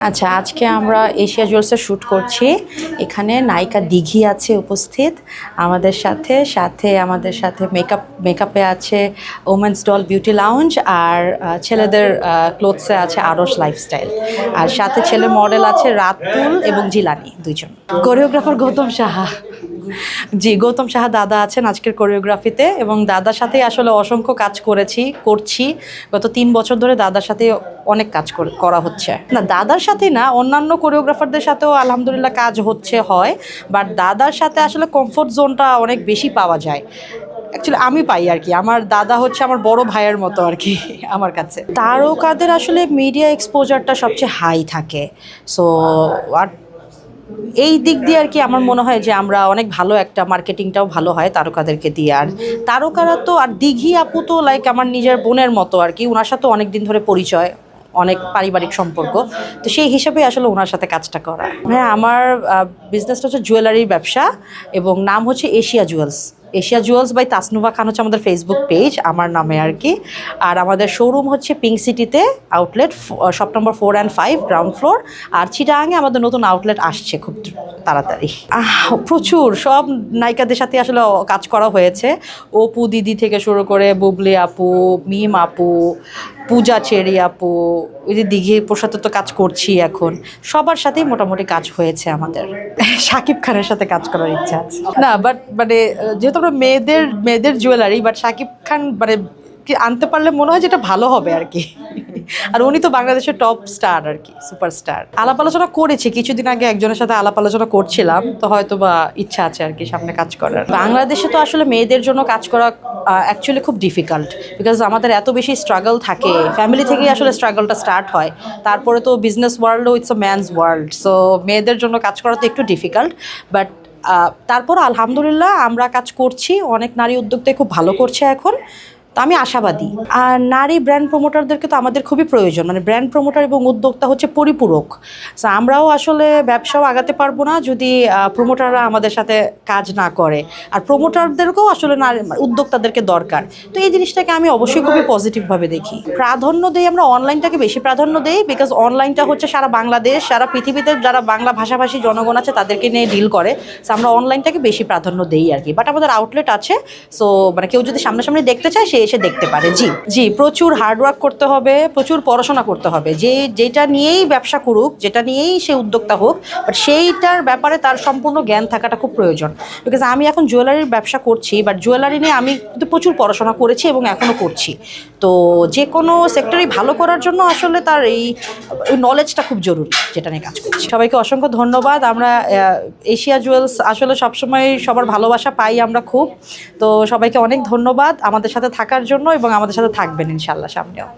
আচ্ছা আজকে আমরা এশিয়া জুয়েলসের শ্যুট করছি। এখানে নায়িকা দিঘি আছে উপস্থিত। আমাদের সাথে সাথে আমাদের সাথে মেকআপ মেকআপে আছে ওমেন্স ডল বিউটি লাউঞ্জ আর ছেলেদের ক্লোথসে আছে আরস লাইফস্টাইল আর সাথে ছেলে মডেল আছে রাতুল এবং জিলানি, দুইজন। কোরিওগ্রাফার গৌতম সাহা। জি, গৌতম সাহা দাদা আছেন আজকের কোরিওগ্রাফিতে এবং দাদার সাথে আসলে অসংখ্য কাজ করেছি, করছি। গত তিন বছর ধরে দাদার সাথে অনেক কাজ করে- হচ্ছে। না, দাদার সাথে না, অন্যান্য কোরিওগ্রাফারদের সাথেও আলহামদুলিল্লাহ কাজ হচ্ছে, হয়। বাট দাদার সাথে আসলে কমফোর্ট জোনটা অনেক বেশি পাওয়া যায়। অ্যাকচুয়ালি আমি পাই আর কি। আমার দাদা হচ্ছে আমার বড় ভাইয়ের মতো আর কি, আমার কাছে। তারকাদের আসলে মিডিয়া এক্সপোজারটা সবচেয়ে হাই থাকে। সো আর এই দিক দিয়ে আর কি আমার মনে হয় যে আমরা অনেক ভালো একটা মার্কেটিংটাও ভালো হয় তারকাদেরকে দিয়ে। আর তারকারা তো, আর দিঘি আপু তো লাইক আমার নিজের বোনের মতো আর কি ওনার সাথে অনেক দিন ধরে পরিচয়, অনেক পারিবারিক সম্পর্ক। তো সেই হিসাবে আসলে ওনার সাথে কাজটা করা। হ্যাঁ আমার বিজনেসটা হচ্ছে জুয়েলারির ব্যবসা এবং নাম হচ্ছে Asia jewels Asia jewels by Tasnuva Khan হচ্ছে আমাদের ফেসবুক পেজ আমার নামে আর কি। আর আমাদের শোরুম হচ্ছে পিঙ্ক সিটিতে outlet shop number four and five ground floor আর চিটাঙে আমাদের নতুন আউটলেট আসছে খুব তাড়াতাড়ি। প্রচুর, সব নায়িকাদের সাথে আসলে কাজ করা হয়েছে। অপু দিদি থেকে শুরু করে বুবলি আপু, মিম আপু, পূজা চেরি আপু ওই যে দিঘি প্রসাদে তো কাজ করছি এখন। সবার সাথেই মোটামুটি কাজ হয়েছে আমাদের। শাকিব খানের সাথে কাজ করার ইচ্ছা আছে। না বাট মানে যেহেতু আমরা মেয়েদের মেয়েদের জুয়েলারি বাট শাকিব খান মানে কি আনতে পারলে মনে হয় যেটা ভালো হবে আর কি। আর উনি তো বাংলাদেশের টপ স্টার আর কি সুপারস্টার আলাপ আলোচনা করেছি, কিছুদিন আগে একজনের সাথে আলাপ আলোচনা করছিলাম, তো হয়তো বা ইচ্ছা আছে আর কি সামনে কাজ করার। বাংলাদেশে তো আসলে মেয়েদের জন্য কাজ করা অ্যাকচুয়ালি খুব ডিফিকাল্ট বিকজ আমাদের এত বেশি স্ট্রাগল থাকে। ফ্যামিলি থেকেই আসলে স্ট্রাগলটা স্টার্ট হয়। তারপরে তো business ওয়ার্ল্ডও it's a man's world so মেয়েদের জন্য কাজ করা তো একটু ডিফিকাল্ট বাট তারপর আলহামদুলিল্লাহ আমরা কাজ করছি। অনেক নারী উদ্যোক্তায় খুব ভালো করছে এখন। আমি আশাবাদী। আর নারী ব্র্যান্ড প্রমোটারদেরকে তো আমাদের খুবই প্রয়োজন। মানে ব্র্যান্ড প্রমোটার এবং উদ্যোক্তা হচ্ছে পরিপূরক। আমরাও আসলে ব্যবসাও আগাতে পারব না যদি প্রমোটাররা আমাদের সাথে কাজ না করে। আর প্রমোটারদেরকেও আসলে নারী উদ্যোক্তাদেরকে দরকার। তো এই জিনিসটাকে আমি অবশ্যই খুবই পজিটিভভাবে দেখি। প্রাধান্য দেই আমরা অনলাইনটাকে বেশি প্রাধান্য দেই বিকজ অনলাইনটা হচ্ছে সারা বাংলাদেশ সারা পৃথিবীতে যারা বাংলা ভাষাভাষী জনগণ আছে তাদেরকে নিয়ে ডিল করে। So, আমরা অনলাইনটাকে বেশি প্রাধান্য দেই আর কি। বাট আমাদের আউটলেট আছে। সো মানে কেউ যদি সামনাসামনি দেখতে চায় সে এসে দেখতে পারে। জি। জি, প্রচুর হার্ডওয়ার্ক করতে হবে, প্রচুর পড়াশোনা করতে হবে। যে, যেটা নিয়েই ব্যবসা করুক, যেটা নিয়েই সে উদ্যোক্তা হোক বাট সেইটার ব্যাপারে তার সম্পূর্ণ জ্ঞান থাকাটা খুব প্রয়োজন। বিকজ আমি এখন জুয়েলারির ব্যবসা করছি বাট জুয়েলারি নিয়ে আমি কিন্তু প্রচুর পড়াশোনা করেছি এবং এখনও করছি। তো যে কোনো সেক্টরই ভালো করার জন্য আসলে তার এই নলেজটা খুব জরুরি, যেটা নিয়ে কাজ করছি। সবাইকে অসংখ্য ধন্যবাদ। আমরা এশিয়া জুয়েলস আসলে সবসময় সবার ভালোবাসা পাই আমরা খুব। তো সবাইকে অনেক ধন্যবাদ। আমাদের সাথে থাকার জন্য এবং আমাদের সাথে থাকবেন ইনশাল্লাহ সামনেও।